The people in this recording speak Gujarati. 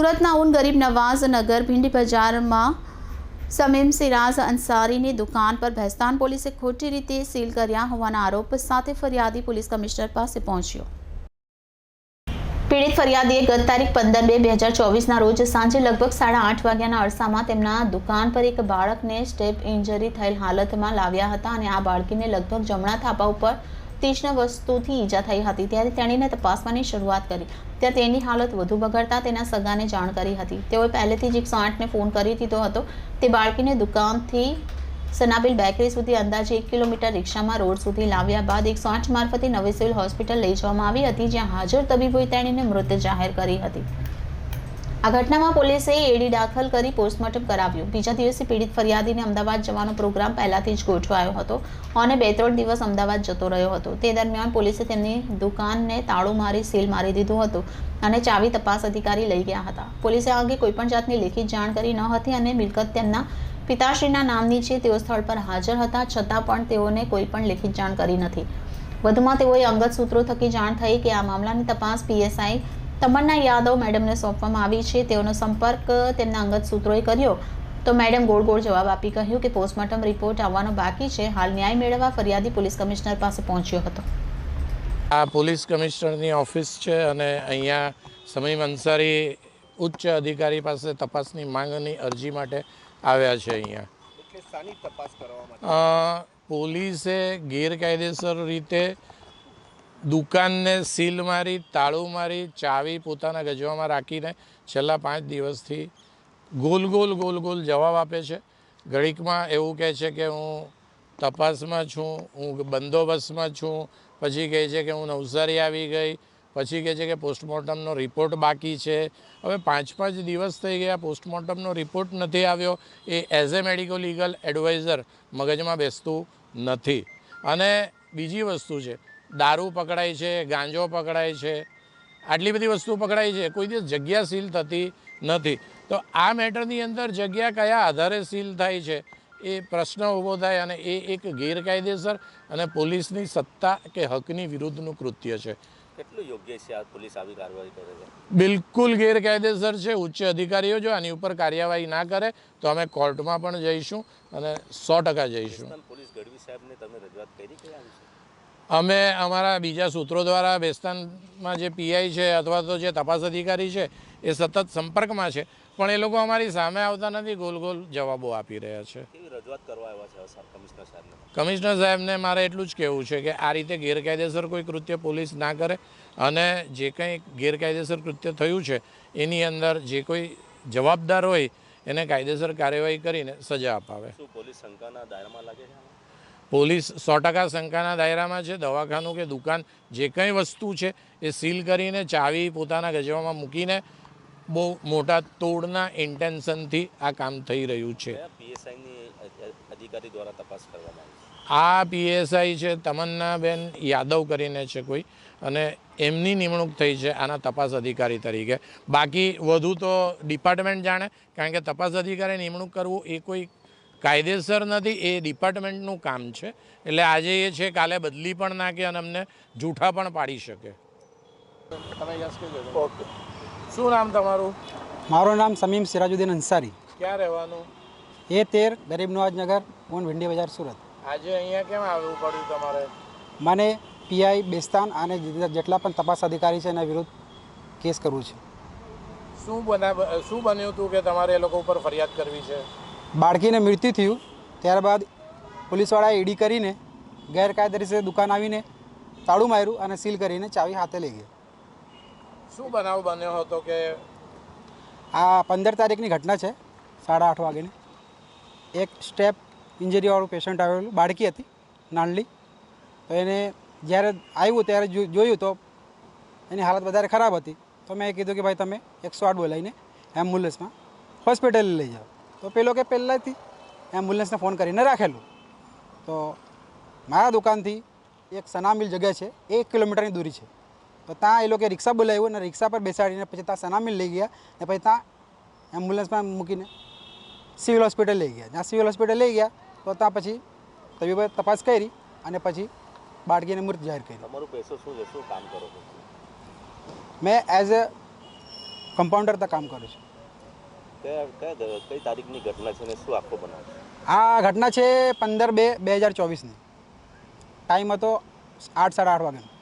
સુરતના ઉન ગરીબ નવાઝ નગર ભીંડી બજારમાં સમીમ સિરાજ અંસારીની દુકાન પર ભેસ્તાન પોલીસે ખોટી રીતે સીલ કર્યા હોવાના આરોપ સાથે ફરિયાદી પોલીસ કમિશનર પાસે પહોંચ્યો. પીડિત ફરિયાદીએ ગત તારીખ પંદર બે બે હજાર ચોવીસના રોજ સાંજે લગભગ સાડા આઠ વાગ્યાના અરસામાં તેમના દુકાન પર એક બાળકને સ્ટેપ ઇન્જરી થયેલ હાલતમાં લાવ્યા હતા અને આ બાળકીને લગભગ જમણા થાપા ઉપર તીક્ષ્ણ વસ્તુથી ઈજા થઈ હતી. ત્યારે તેણીને તપાસવાની શરૂઆત કરી. ત્યાં તેની હાલત વધુ બગડતા તેના સગાને જાણ કરી હતી. તેઓએ પહેલેથી જ એકસો આઠને ફોન કરી દીધો હતો. તે બાળકીને દુકાનથી સનાબિલ બેકરી સુધી અંદાજે એક કિલોમીટર રિક્ષામાં રોડ સુધી લાવ્યા બાદ એકસો આઠ મારફતે નવી સિવિલ હોસ્પિટલ લઈ જવામાં આવી હતી, જ્યાં હાજર તબીબોએ તેણીને મૃત જાહેર કરી હતી. આ ઘટનામાં પોલીસે એડી દાખલ કરી પોસ્ટમોર્ટમ કરાવ્યું. બીજા દિવસે પીડિત ફરિયાદીને અમદાવાદ જવાનો પ્રોગ્રામ પહેલાથી જ ગોઠવાયો હતો અને બે ત્રણ દિવસ અમદાવાદ જતો રહ્યો હતો. તે દરમિયાન પોલીસે તેમની દુકાનને તાળું મારી, સીલ મારી દીધું હતું અને ચાવી તપાસ અધિકારી લઈ ગયા હતા. પોલીસે આ અંગે કોઈપણ જાતની લેખિત જાણ કરી ન હતી અને મિલકત તેમના પિતાશ્રીના નામની છે તેઓ સ્થળ પર હાજર હતા છતાં પણ તેઓને કોઈ પણ લેખિત જાણ કરી નથી. વધુમાં તેઓએ અંગત સૂત્રો થકી જાણ થઈ કે આ મામલાની તપાસ પીએસઆઈ તમન્ના યાદવ મેડમને સોંપવામાં આવી છે. તેઓનો સંપર્ક તેમના અંગત સૂત્રોએ કર્યો. તો મેડમ ગોળ ગોળ જવાબ આપી કહ્યું કે પોસ્ટમોર્ટમ રિપોર્ટ આવવાનો બાકી છે. હાલ ન્યાય મેળવવા ફરિયાદી પોલીસ કમિશનર પાસે પહોંચ્યો હતો. આ પોલીસ કમિશનરની ઓફિસ છે અને અહીંયા સમય અંસારી ઉચ્ચ અધિકારી પાસે તપાસની માંગની અરજી માટે આવ્યા છે અહીંયા. તપાસ કરવા પોલીસે ગેરકાયદેસર રીતે દુકાનને સીલ મારી, તાળું મારી, ચાવી પોતાના ગજવામાં રાખીને છેલ્લા પાંચ દિવસથી ગોલ ગોલ ગોલ ગોલ જવાબ આપે છે. ઘડીકમાં એવું કહે છે કે હું તપાસમાં છું, હું બંદોબસ્તમાં છું, પછી કહે છે કે હું નવસારી આવી ગઈ, પછી કહે છે કે પોસ્ટમોર્ટમનો રિપોર્ટ બાકી છે. હવે પાંચ પાંચ દિવસ થઈ ગયા, પોસ્ટમોર્ટમનો રિપોર્ટ નથી આવ્યો, એ as a medico legal adviser મગજમાં બેસતું નથી. અને બીજી વસ્તુ છે દારૂ પકડાય છે ગાંજો પકડાય છે આટલી બધી વસ્તુ પકડાય છે. કોઈ દિવસ જગ્યા સીલ થતી નથી. તો આ મેટરની અંદર જગ્યા કયા આધારે સીલ થાય છે? એ પ્રશ્ન ઊભો થાય અને એ એક ગેરકાયદેસર અને પોલીસની સત્તા કે હકની વિરુદ્ધનું કૃત્ય છે. કેટલું યોગ્ય છે આ પોલીસ આવી કાર્યવાહી કરે છે? બિલકુલ ગેરકાયદેસર છે. ઉચ્ચ અધિકારીઓ જો આની ઉપર કાર્યવાહી ના કરે તો અમે કોર્ટમાં પણ જઈશું અને સો ટકા જઈશું. પોલીસ ગઢવી સાહેબને તમે રજૂઆત કરી કે અમે અમારા બીજા સૂત્રો દ્વારા બેસ્તાનમાં જે પીઆઈ છે અથવા તો જે તપાસ અધિકારી છે એ સતત સંપર્કમાં છે. પણ એ લોકો અમારી સામે આવતા નથી ગોલ ગોલ જવાબો આપી રહ્યા છે. કમિશનર સાહેબને? મારે એટલું જ કહેવું છે કે આ રીતે ગેરકાયદેસર કોઈ કૃત્ય પોલીસ ના કરે અને જે કંઈ ગેરકાયદેસર કૃત્ય થયું છે એની અંદર જે કોઈ જવાબદાર હોય એને કાયદેસર કાર્યવાહી કરીને સજા અપાવે. પોલીસ શંકાના દાયરામાં લાગે છે? પોલીસ સો ટકા શંકાના દાયરામાં છે. દવાખાનું કે દુકાન જે કંઈ વસ્તુ છે એ સીલ કરીને ચાવી પોતાના ગજવામાં મૂકીને બહુ મોટા તોડના ઇન્ટેન્શનથી આ કામ થઈ રહ્યું છે. અધિકારી દ્વારા તપાસ કરવામાં આ પીએસઆઈ છે તમન્નાબેન યાદવ કરીને છે કોઈ. અને એમની નિમણૂક થઈ છે આના તપાસ અધિકારી તરીકે. બાકી વધુ તો ડિપાર્ટમેન્ટ જાણે કારણ કે તપાસ અધિકારી નિમણૂક કરવું એ કોઈ કાયદેસર નથી એ ડિપાર્ટમેન્ટનું કામ છે. એટલે આજે એ છે કાલે બદલી પણ નાખે અને અમને જૂઠા પણ પાડી શકે. ઓકે. શું નામ તમારું? મારું નામ સમીમ સિરાજુદ્દીન અંસારી. ક્યાં રહેવાનું? એ તેર ગરીબ નવાજનગર નગર ભીંડી બજાર સુરત. આજે અહીંયા કેમ આવવું પડ્યું તમારે? મને પીઆઈ બેસ્તાન અને જેટલા પણ તપાસ અધિકારી છે એના વિરુદ્ધ કેસ કરવું છે. શું બના શું બન્યું હતું કે તમારે એ લોકો ઉપર ફરિયાદ કરવી છે? બાળકીને મૃત્યુ થયું. ત્યારબાદ પોલીસવાળાએ ઈડી કરીને ગેરકાયદેસર દુકાન આવીને તાળું માર્યું અને સીલ કરીને ચાવી હાથે લઈ ગઈ શું બનાવ બન્યો હતો કે? આ પંદર તારીખની ઘટના છે સાડા આઠ વાગ્યાની એક સ્ટેપ ઇન્જરીવાળું પેશન્ટ આવેલું બાળકી હતી નાનલી. તો એને જ્યારે આવ્યું ત્યારે જોયું તો એની હાલત વધારે ખરાબ હતી. તો મેં કીધું કે ભાઈ તમે એકસો આઠ બોલાવીને એમ્બ્યુલન્સમાં હોસ્પિટલે લઈ જાઓ. તો પેલો કે પહેલાંથી એમ્બ્યુલન્સને ફોન કરીને રાખેલું. તો મારા દુકાનથી એક સનામિલ જગ્યા છે એક કિલોમીટરની દૂરી છે. તો ત્યાં એ લોકોએ રિક્ષા બોલાવ્યું અને રિક્ષા પર બેસાડીને પછી ત્યાં સનામિલ લઈ ગયા ને પછી ત્યાં એમ્બ્યુલન્સમાં મૂકીને સિવિલ હોસ્પિટલ લઈ ગયા. જ્યાં સિવિલ હોસ્પિટલ લઈ ગયા તો ત્યાં પછી તબીબે તપાસ કરી અને પછી બાળકીને મૃત જાહેર કરી તમારું પેશો શું છે? શું કામ કરો છો? મેં એઝ અ કમ્પાઉન્ડર ત્યાં કામ કરું છું. કઈ તારીખની ઘટના છે અને શું આખો બનાવ આ ઘટના છે પંદર બે બે હજાર ચોવીસની. ટાઈમ હતો આઠ સાડા આઠ વાગ્યાનો.